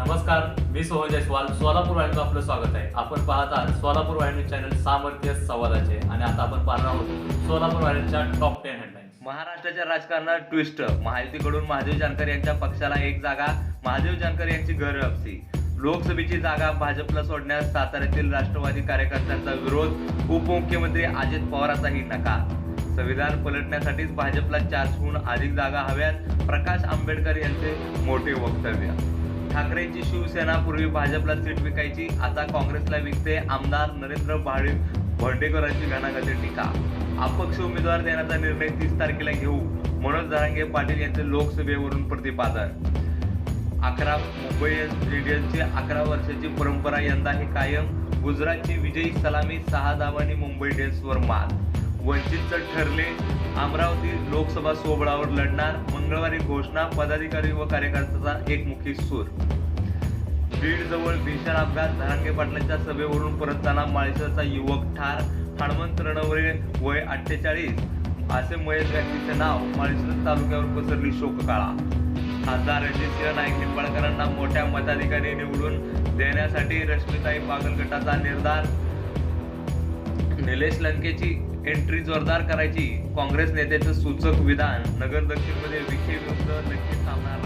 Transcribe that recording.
नमस्कार मी सोहन जयस्वाल. सोलापूर वाहिनीचं आपलं स्वागत आहे. आपण पाहत आहात सोलापूर वाहिनी चॅनल सामर्थ्य संवादाचे आणि आता आपण पाहणार आहोत सोलापूर वाहिनीच्या टॉप टेन हेडलाईन्स महाराष्ट्राच्या राजकारणात ट्विस्ट महायुतीकडून महादेव जानकर यांच्या पक्षाला एक जागा महादेव जानकर यांची घर अपसी लोकसभेची जागा भाजपला सोडण्यास साताऱ्यातील राष्ट्रवादी कार्यकर्त्यांचा विरोध उपमुख्यमंत्री अजित पवारांचाही नकार. संविधान पलटण्यासाठीच भाजपला चारशेहून अधिक जागा हव्यात प्रकाश आंबेडकर यांचे मोठे वक्तव्य. ठाकरेंची शिवसेना पूर्वी भाजपला सीट विकायची आता काँग्रेसला विकते आमदार नरेंद्र भाळी भंडेकरांची घणाघाती टीका. अपक्ष उमेदवार देण्याचा निर्णय तीस तारखेला घेऊ मनोज जरांगे पाटील यांचे लोकसभेवरून प्रतिपादन. अकरा मुंबई इंडियन्सची अकरा वर्षाची परंपरा यंदाही कायम गुजरातची विजयी सलामी सहा धावांनी मुंबई इंडियन्सवर मात. वंचितचं ठरले. अमरावती लोकसभा सोबळावर लढणार. मंगळवारी घोषणा पदाधिकारी व कार्यकर्त्याचा एकमुखी सूर. बीड जवळ भीषण अपघात धरांगे पाटलांच्या सभेवरून परतताना माळेश्वरचा युवक ठार. हनुमंत रणवरे वय अठ्ठेचाळीस. असे मयत व्यक्तीचे नाव माळेश्वर तालुक्यावर पसरली शोककाळा. खासदार रणजितसिंह नाईक निंबाळकरांना मोठ्या मताधिकारी निवडून देण्यासाठी रश्मिताई पागल गटाचा निर्धार. निलेश लंकेची एंट्री जोरदार करायची. काँग्रेस नेत्याचं सूचक विधान. नगर दक्षिणमध्ये विषय विरुद्ध नक्की सामना